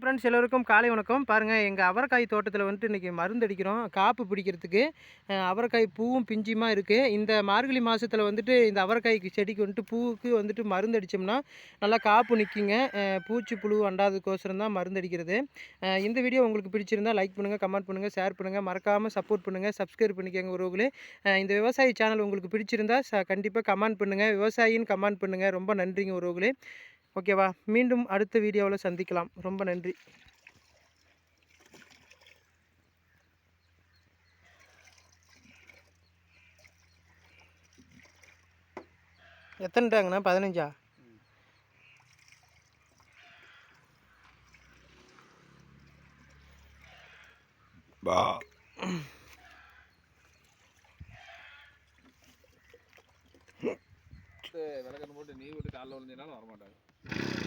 Friends எல்லோருக்கும் காலை வணக்கம். பாருங்கள் எங்கள் அவரைக்காய் தோட்டத்தில் வந்துட்டு இன்றைக்கி மருந்து அடிக்கிறோம் காப்பு பிடிக்கிறதுக்கு. அவரைக்காய் பூவும் பிஞ்சுமாக இருக்குது இந்த மார்கழி மாதத்தில் வந்துட்டு இந்த அவரைக்காய்க்கு செடிக்கு வந்துட்டு பூவுக்கு வந்துட்டு மருந்து அடித்தோம்னா நல்லா காப்பு நிற்குங்க பூச்சி புழு அண்டாததுக்கோசரம் தான் மருந்து அடிக்கிறது. இந்த வீடியோ உங்களுக்கு பிடிச்சிருந்தா லைக் பண்ணுங்கள் கமெண்ட் பண்ணுங்கள் ஷேர் பண்ணுங்கள் மறக்காமல் சப்போர்ட் பண்ணுங்கள் சப்ஸ்கிரைப் பண்ணிக்கோங்க உறவுகளே இந்த விவசாய சேனல் உங்களுக்கு பிடிச்சிருந்தா ச கண்டிப்பாக கமெண்ட் பண்ணுங்கள் விவசாயின்னு கமெண்ட் பண்ணுங்கள் ரொம்ப நன்றிங்க உறவுகளே ஓகேவா? மீண்டும் அடுத்த வீடியோவில் சந்திக்கலாம். ரொம்ப நன்றி. எத்தனை டேங்கண்ணா பதினஞ்சா பத்து விளக்கணும் போட்டு நீ விட்டு காலைல விழுந்தினாலும் வரமாட்டாங்க